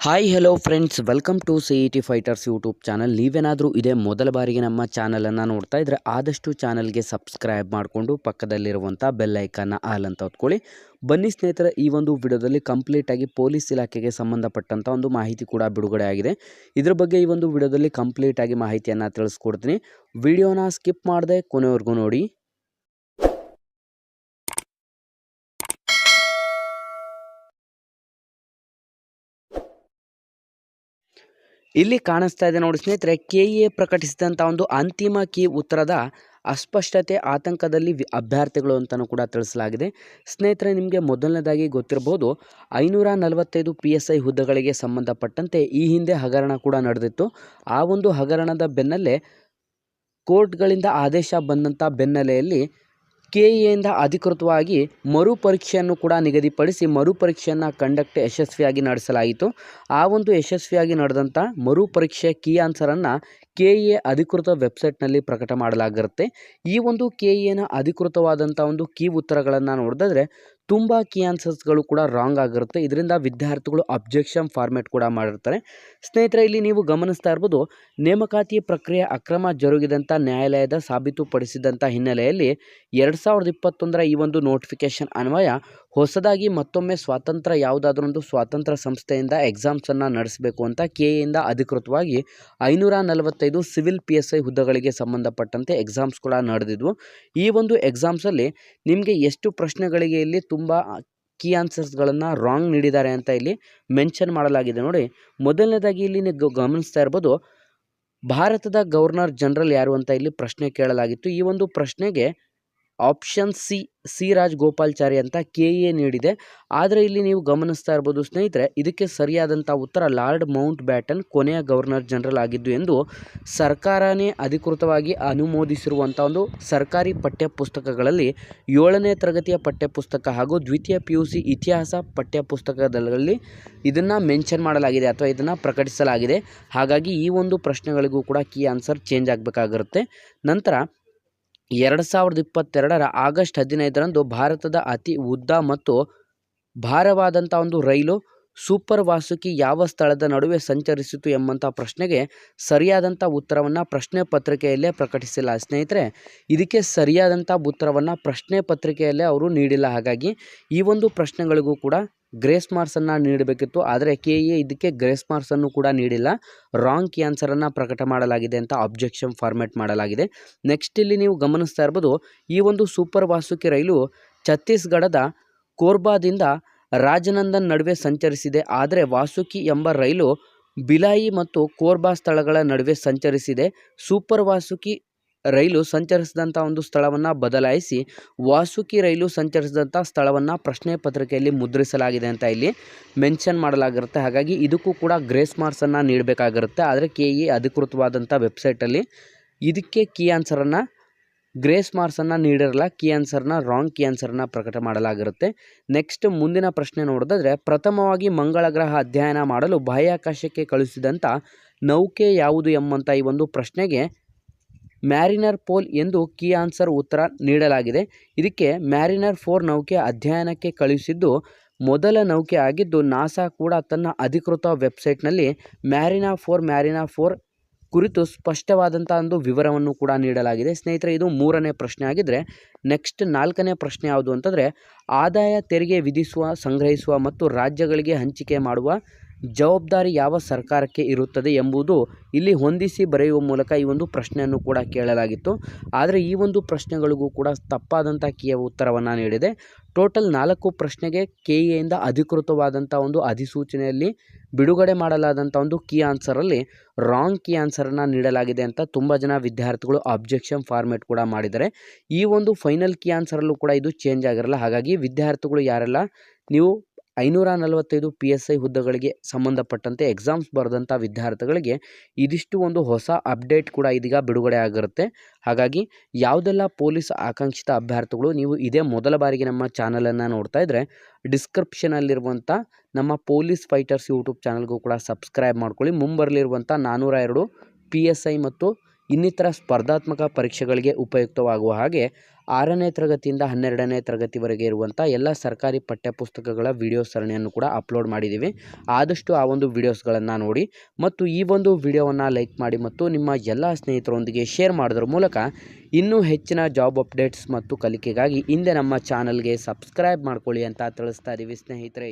Hi hello friends welcome to C E T fighters YouTube channel ನೀವೇನಾದರೂ ಇದೇ ಮೊದಲ ಬಾರಿಗೆ ನಮ್ಮ ಚಾನಲನ್ನು ನೋಡ್ತಾ ಇದ್ದರೆ ಆದಷ್ಟು ಚಾನಲ್ಗೆ ಸಬ್ಸ್ಕ್ರೈಬ್ ಮಾಡಿಕೊಂಡು ಪಕ್ಕದಲ್ಲಿರುವಂಥ ಬೆಲ್ ಐಕನ್ನ ಆಲ್ ಅಂತ ಹೊತ್ಕೊಳ್ಳಿ. ಬನ್ನಿ ಸ್ನೇಹಿತರೆ, ಈ ಒಂದು ವಿಡಿಯೋದಲ್ಲಿ ಕಂಪ್ಲೀಟಾಗಿ ಪೊಲೀಸ್ ಇಲಾಖೆಗೆ ಸಂಬಂಧಪಟ್ಟಂಥ ಒಂದು ಮಾಹಿತಿ ಕೂಡ ಬಿಡುಗಡೆ ಆಗಿದೆ. ಇದ್ರ ಬಗ್ಗೆ ಈ ಒಂದು ವಿಡಿಯೋದಲ್ಲಿ ಕಂಪ್ಲೀಟಾಗಿ ಮಾಹಿತಿಯನ್ನು ತಿಳಿಸ್ಕೊಡ್ತೀನಿ. ವಿಡಿಯೋನ ಸ್ಕಿಪ್ ಮಾಡದೆ ಕೊನೆವರೆಗೂ ನೋಡಿ. ಇಲ್ಲಿ ಕಾಣಿಸ್ತಾ ಇದೆ ನೋಡಿ ಸ್ನೇಹಿತರೆ ಕೆ ಎ ಪ್ರಕಟಿಸಿದಂಥ ಒಂದು ಅಂತಿಮ ಕೀ ಉತ್ತರದ ಅಸ್ಪಷ್ಟತೆ ಆತಂಕದಲ್ಲಿ ಅಭ್ಯರ್ಥಿಗಳು ಅಂತಲೂ ಕೂಡ ತಿಳಿಸಲಾಗಿದೆ. ಸ್ನೇಹಿತರೆ, ನಿಮಗೆ ಮೊದಲನೇದಾಗಿ ಗೊತ್ತಿರಬಹುದು ಐನೂರ ನಲವತ್ತೈದು ಪಿ ಎಸ್ ಐ ಹುದ್ದೆಗಳಿಗೆ ಸಂಬಂಧಪಟ್ಟಂತೆ ಈ ಹಿಂದೆ ಹಗರಣ ಕೂಡ ನಡೆದಿತ್ತು. ಆ ಒಂದು ಹಗರಣದ ಬೆನ್ನಲ್ಲೇ ಕೋರ್ಟ್ಗಳಿಂದ ಆದೇಶ ಬಂದಂಥ ಬೆನ್ನಲೆಯಲ್ಲಿ ಕೆ ಎಯಿಂದ ಅಧಿಕೃತವಾಗಿ ಮರುಪರೀಕ್ಷೆಯನ್ನು ಕೂಡ ನಿಗದಿಪಡಿಸಿ ಮರುಪರೀಕ್ಷೆಯನ್ನು ಕಂಡಕ್ಟ್ ಯಶಸ್ವಿಯಾಗಿ ನಡೆಸಲಾಯಿತು. ಆ ಒಂದು ಯಶಸ್ವಿಯಾಗಿ ನಡೆದಂಥ ಮರುಪರೀಕ್ಷೆ ಕೀ ಆನ್ಸರನ್ನು ಕೆ ಎ ಅಧಿಕೃತ ವೆಬ್ಸೈಟ್ನಲ್ಲಿ ಪ್ರಕಟ ಮಾಡಲಾಗಿರುತ್ತೆ. ಈ ಒಂದು ಕೆ ಎನ ಅಧಿಕೃತವಾದಂಥ ಒಂದು ಕೀ ಉತ್ತರಗಳನ್ನು ನೋಡಿದ್ರೆ ತುಂಬ ಕೀ ಆನ್ಸರ್ಸ್ಗಳು ಕೂಡ ರಾಂಗ್ ಆಗಿರುತ್ತೆ. ಇದರಿಂದ ವಿದ್ಯಾರ್ಥಿಗಳು ಅಬ್ಜೆಕ್ಷನ್ ಫಾರ್ಮೆಟ್ ಕೂಡ ಮಾಡಿರ್ತಾರೆ. ಸ್ನೇಹಿತರೆ, ಇಲ್ಲಿ ನೀವು ಗಮನಿಸ್ತಾ ಇರ್ಬೋದು, ನೇಮಕಾತಿ ಪ್ರಕ್ರಿಯೆ ಅಕ್ರಮ ಜರುಗಿದಂಥ ನ್ಯಾಯಾಲಯದ ಸಾಬೀತುಪಡಿಸಿದಂಥ ಹಿನ್ನೆಲೆಯಲ್ಲಿ ಎರಡು ಸಾವಿರದ ಈ ಒಂದು ನೋಟಿಫಿಕೇಶನ್ ಅನ್ವಯ ಹೊಸದಾಗಿ ಮತ್ತೊಮ್ಮೆ ಸ್ವಾತಂತ್ರ್ಯ ಯಾವುದಾದ್ರೂ ಒಂದು ಸ್ವಾತಂತ್ರ್ಯ ಸಂಸ್ಥೆಯಿಂದ ಎಕ್ಸಾಮ್ಸನ್ನು ನಡೆಸಬೇಕು ಅಂತ ಕೆ ಎಯಿಂದ ಅಧಿಕೃತವಾಗಿ ಐನೂರ ನಲವತ್ತೈದು ಸಿವಿಲ್ ಪಿ ಎಸ್ ಐ ಹುದ್ದೆಗಳಿಗೆ ಸಂಬಂಧಪಟ್ಟಂತೆ ಎಕ್ಸಾಮ್ಸ್ ಕೂಡ ನಡೆದಿದ್ವು. ಈ ಒಂದು ಎಕ್ಸಾಮ್ಸಲ್ಲಿ ನಿಮಗೆ ಎಷ್ಟು ಪ್ರಶ್ನೆಗಳಿಗೆ ಇಲ್ಲಿ ತುಂಬ ಕೀ ಆನ್ಸರ್ಸ್ಗಳನ್ನು ರಾಂಗ್ ನೀಡಿದ್ದಾರೆ ಅಂತ ಇಲ್ಲಿ ಮೆನ್ಷನ್ ಮಾಡಲಾಗಿದೆ ನೋಡಿ. ಮೊದಲನೇದಾಗಿ ಇಲ್ಲಿ ನೀವು ಗಮನಿಸ್ತಾ ಇರ್ಬೋದು, ಭಾರತದ ಗವರ್ನರ್ ಜನರಲ್ ಯಾರು ಅಂತ ಇಲ್ಲಿ ಪ್ರಶ್ನೆ ಕೇಳಲಾಗಿತ್ತು. ಈ ಒಂದು ಪ್ರಶ್ನೆಗೆ option C C Raj Gopalachari ಅಂತ ಕೆ ಎ ನೀಡಿದೆ. ಆದರೆ ಇಲ್ಲಿ ನೀವು ಗಮನಿಸ್ತಾ ಇರ್ಬೋದು ಸ್ನೇಹಿತರೆ, ಇದಕ್ಕೆ ಸರಿಯಾದಂಥ ಉತ್ತರ ಲಾರ್ಡ್ ಮೌಂಟ್ ಬ್ಯಾಟನ್ ಕೊನೆಯ ಗವರ್ನರ್ ಜನರಲ್ ಆಗಿದ್ದು ಎಂದು ಸರ್ಕಾರನೇ ಅಧಿಕೃತವಾಗಿ ಅನುಮೋದಿಸಿರುವಂಥ ಒಂದು ಸರ್ಕಾರಿ ಪಠ್ಯಪುಸ್ತಕಗಳಲ್ಲಿ ಏಳನೇ ತರಗತಿಯ ಪಠ್ಯಪುಸ್ತಕ ಹಾಗೂ ದ್ವಿತೀಯ ಪಿ ಯು ಸಿ ಇತಿಹಾಸ ಪಠ್ಯಪುಸ್ತಕದಲ್ಲಿ ಇದನ್ನು ಮೆನ್ಷನ್ ಮಾಡಲಾಗಿದೆ ಅಥವಾ ಇದನ್ನು ಪ್ರಕಟಿಸಲಾಗಿದೆ. ಹಾಗಾಗಿ ಈ ಒಂದು ಪ್ರಶ್ನೆಗಳಿಗೂ ಕೂಡ ಕೀ ಆನ್ಸರ್ ಚೇಂಜ್ ಆಗಬೇಕಾಗಿರುತ್ತೆ. ನಂತರ ಎರಡು ಸಾವಿರದ ಇಪ್ಪತ್ತೆರಡರ ಆಗಸ್ಟ್ ಹದಿನೈದರಂದು ಭಾರತದ ಅತಿ ಉದ್ದ ಮತ್ತು ಭಾರವಾದಂಥ ಒಂದು ರೈಲು ಸೂಪರ್ ವಾಸುಕಿ ಯಾವ ಸ್ಥಳದ ನಡುವೆ ಸಂಚರಿಸಿತು ಎಂಬಂಥ ಪ್ರಶ್ನೆಗೆ ಸರಿಯಾದಂಥ ಉತ್ತರವನ್ನು ಪ್ರಶ್ನೆ ಪತ್ರಿಕೆಯಲ್ಲೇ ಪ್ರಕಟಿಸಿಲ್ಲ. ಸ್ನೇಹಿತರೆ, ಇದಕ್ಕೆ ಸರಿಯಾದಂಥ ಉತ್ತರವನ್ನು ಪ್ರಶ್ನೆ ಪತ್ರಿಕೆಯಲ್ಲೇ ಅವರು ನೀಡಿಲ್ಲ. ಹಾಗಾಗಿ ಈ ಒಂದು ಪ್ರಶ್ನೆಗಳಿಗೂ ಕೂಡ ಗ್ರೇಸ್ ಮಾರ್ಕ್ಸನ್ನು ನೀಡಬೇಕಿತ್ತು, ಆದರೆ ಕೆ ಎ ಇದಕ್ಕೆ ಗ್ರೇಸ್ ಮಾರ್ಕ್ಸನ್ನು ಕೂಡ ನೀಡಿಲ್ಲ. ರಾಂಗ್ ಕಿ ಆನ್ಸರನ್ನು ಪ್ರಕಟ ಮಾಡಲಾಗಿದೆ ಅಂತ ಅಬ್ಜೆಕ್ಷನ್ ಫಾರ್ಮೆಟ್ ಮಾಡಲಾಗಿದೆ. ನೆಕ್ಸ್ಟ್ ಇಲ್ಲಿ ನೀವು ಗಮನಿಸ್ತಾ ಇರ್ಬೋದು, ಈ ಒಂದು ಸೂಪರ್ ವಾಸುಕಿ ರೈಲು ಛತ್ತೀಸ್ಗಢದ ಕೋರ್ಬಾದಿಂದ ರಾಜನಂದನ್ ನಡುವೆ ಸಂಚರಿಸಿದೆ. ಆದರೆ ವಾಸುಕಿ ಎಂಬ ರೈಲು ಬಿಲಾಯಿ ಮತ್ತು ಕೋರ್ಬಾ ಸ್ಥಳಗಳ ನಡುವೆ ಸಂಚರಿಸಿದೆ. ಸೂಪರ್ ವಾಸುಕಿ ರೈಲು ಸಂಚರಿಸಿದಂಥ ಒಂದು ಸ್ಥಳವನ್ನು ಬದಲಾಯಿಸಿ ವಾಸುಕಿ ರೈಲು ಸಂಚರಿಸಿದಂಥ ಸ್ಥಳವನ್ನು ಪ್ರಶ್ನೆ ಪತ್ರಿಕೆಯಲ್ಲಿ ಮುದ್ರಿಸಲಾಗಿದೆ ಅಂತ ಇಲ್ಲಿ ಮೆನ್ಷನ್ ಮಾಡಲಾಗಿರುತ್ತೆ. ಹಾಗಾಗಿ ಇದಕ್ಕೂ ಕೂಡ ಗ್ರೇಸ್ ಮಾರ್ಕ್ಸನ್ನು ನೀಡಬೇಕಾಗಿರುತ್ತೆ. ಆದರೆ ಕೆ ಇ ಅಧಿಕೃತವಾದಂಥ ವೆಬ್ಸೈಟಲ್ಲಿ ಇದಕ್ಕೆ ಕೀ ಆನ್ಸರನ್ನು ಗ್ರೇಸ್ ಮಾರ್ಕ್ಸನ್ನು ನೀಡಿರಲ್ಲ ಕೀ ಆನ್ಸರ್ನ ರಾಂಗ್ ಕೀ ಆನ್ಸರನ್ನು ಪ್ರಕಟ ಮಾಡಲಾಗಿರುತ್ತೆ. ನೆಕ್ಸ್ಟ್ ಮುಂದಿನ ಪ್ರಶ್ನೆ ನೋಡಿದ್ರೆ ಪ್ರಥಮವಾಗಿ ಮಂಗಳ ಗ್ರಹ ಅಧ್ಯಯನ ಮಾಡಲು ಬಾಹ್ಯಾಕಾಶಕ್ಕೆ ಕಳುಹಿಸಿದಂಥ ನೌಕೆ ಯಾವುದು ಎಂಬಂಥ ಈ ಒಂದು ಪ್ರಶ್ನೆಗೆ ಮ್ಯಾರಿನರ್ ಪೋಲ್ ಎಂದು ಕೀ ಆನ್ಸರ್ ಉತ್ತರ ನೀಡಲಾಗಿದೆ. ಇದಕ್ಕೆ ಮ್ಯಾರಿನರ್ ಫೋರ್ ನೌಕೆ ಅಧ್ಯಯನಕ್ಕೆ ಕಳುಹಿಸಿದ್ದು, ಮೊದಲ ನೌಕೆ ಆಗಿದ್ದು ನಾಸಾ ಕೂಡ ತನ್ನ ಅಧಿಕೃತ ವೆಬ್ಸೈಟ್ನಲ್ಲಿ ಮ್ಯಾರಿನಾ ಫೋರ್ ಮ್ಯಾರಿನಾ ಫೋರ್ ಕುರಿತು ಸ್ಪಷ್ಟವಾದಂಥ ಒಂದು ವಿವರವನ್ನು ಕೂಡ ನೀಡಲಾಗಿದೆ. ಸ್ನೇಹಿತರೆ, ಇದು ಮೂರನೇ ಪ್ರಶ್ನೆ ಆಗಿದ್ದರೆ ನೆಕ್ಸ್ಟ್ ನಾಲ್ಕನೇ ಪ್ರಶ್ನೆ ಯಾವುದು ಅಂತಂದರೆ, ಆದಾಯ ತೆರಿಗೆ ವಿಧಿಸುವ, ಸಂಗ್ರಹಿಸುವ ಮತ್ತು ರಾಜ್ಯಗಳಿಗೆ ಹಂಚಿಕೆ ಮಾಡುವ ಜವಾಬ್ದಾರಿ ಯಾವ ಸರ್ಕಾರಕ್ಕೆ ಇರುತ್ತದೆ ಎಂಬುದು ಇಲ್ಲಿ ಹೊಂದಿಸಿ ಬರೆಯುವ ಮೂಲಕ ಈ ಒಂದು ಪ್ರಶ್ನೆಯನ್ನು ಕೂಡ ಕೇಳಲಾಗಿತ್ತು. ಆದರೆ ಈ ಒಂದು ಪ್ರಶ್ನೆಗಳಿಗೂ ಕೂಡ ತಪ್ಪಾದಂಥ ಕಿಯ ಉತ್ತರವನ್ನು ನೀಡಿದೆ. ಟೋಟಲ್ ನಾಲ್ಕು ಪ್ರಶ್ನೆಗೆ ಕೆ ಎಯಿಂದ ಅಧಿಕೃತವಾದಂಥ ಒಂದು ಅಧಿಸೂಚನೆಯಲ್ಲಿ ಬಿಡುಗಡೆ ಮಾಡಲಾದಂಥ ಒಂದು ಕೀ ಆನ್ಸರಲ್ಲಿ ರಾಂಗ್ ಕೀ ಆನ್ಸರನ್ನು ನೀಡಲಾಗಿದೆ ಅಂತ ತುಂಬ ಜನ ವಿದ್ಯಾರ್ಥಿಗಳು ಅಬ್ಜೆಕ್ಷನ್ ಫಾರ್ಮೇಟ್ ಕೂಡ ಮಾಡಿದ್ದಾರೆ. ಈ ಒಂದು ಫೈನಲ್ ಕೀ ಆನ್ಸರಲ್ಲೂ ಕೂಡ ಇದು ಚೇಂಜ್ ಆಗಿರಲ್ಲ. ಹಾಗಾಗಿ ವಿದ್ಯಾರ್ಥಿಗಳು ಯಾರೆಲ್ಲ ನೀವು ಐನೂರ ನಲವತ್ತೈದು ಪಿ ಎಸ್ ಐ ಹುದ್ದೆಗಳಿಗೆ ಸಂಬಂಧಪಟ್ಟಂತೆ ಎಕ್ಸಾಮ್ಸ್ ಬರೆದಂಥ ವಿದ್ಯಾರ್ಥಿಗಳಿಗೆ ಇದಿಷ್ಟು ಒಂದು ಹೊಸ ಅಪ್ಡೇಟ್ ಕೂಡ ಇದೀಗ ಬಿಡುಗಡೆ ಆಗಿರುತ್ತೆ. ಹಾಗಾಗಿ ಯಾವುದೆಲ್ಲ ಪೊಲೀಸ್ ಆಕಾಂಕ್ಷಿತ ಅಭ್ಯರ್ಥಿಗಳು ನೀವು ಇದೇ ಮೊದಲ ಬಾರಿಗೆ ನಮ್ಮ ಚಾನಲನ್ನು ನೋಡ್ತಾ ಇದ್ದರೆ ಡಿಸ್ಕ್ರಿಪ್ಷನಲ್ಲಿರುವಂಥ ನಮ್ಮ ಪೊಲೀಸ್ ಫೈಟರ್ಸ್ ಯೂಟ್ಯೂಬ್ ಚಾನಲ್ಗೂ ಕೂಡ ಸಬ್ಸ್ಕ್ರೈಬ್ ಮಾಡ್ಕೊಳ್ಳಿ. ಮುಂಬರಲಿರುವಂಥ ನಾನ್ನೂರ ಎರಡು ಪಿ ಎಸ್ ಐ ಮತ್ತು ಇನ್ನಿತರ ಸ್ಪರ್ಧಾತ್ಮಕ ಪರೀಕ್ಷೆಗಳಿಗೆ ಉಪಯುಕ್ತವಾಗುವ ಹಾಗೆ ಆರನೇ ತರಗತಿಯಿಂದ ಹನ್ನೆರಡನೇ ತರಗತಿವರೆಗೆ ಇರುವಂಥ ಎಲ್ಲ ಸರ್ಕಾರಿ ಪಠ್ಯಪುಸ್ತಕಗಳ ವಿಡಿಯೋ ಸರಣಿಯನ್ನು ಕೂಡ ಅಪ್ಲೋಡ್ ಮಾಡಿದ್ದೀವಿ. ಆದಷ್ಟು ಆ ಒಂದು ವಿಡಿಯೋಸ್ಗಳನ್ನು ನೋಡಿ ಮತ್ತು ಈ ಒಂದು ವಿಡಿಯೋವನ್ನು ಲೈಕ್ ಮಾಡಿ ಮತ್ತು ನಿಮ್ಮ ಎಲ್ಲ ಸ್ನೇಹಿತರೊಂದಿಗೆ ಶೇರ್ ಮಾಡೋದ್ರ ಮೂಲಕ ಇನ್ನೂ ಹೆಚ್ಚಿನ ಜಾಬ್ ಅಪ್ಡೇಟ್ಸ್ ಮತ್ತು ಕಲಿಕೆಗಾಗಿ ಹಿಂದೆ ನಮ್ಮ ಚಾನಲ್ಗೆ ಸಬ್ಸ್ಕ್ರೈಬ್ ಮಾಡ್ಕೊಳ್ಳಿ ಅಂತ ತಿಳಿಸ್ತಾ ಇದ್ದೀವಿ ಸ್ನೇಹಿತರೆ.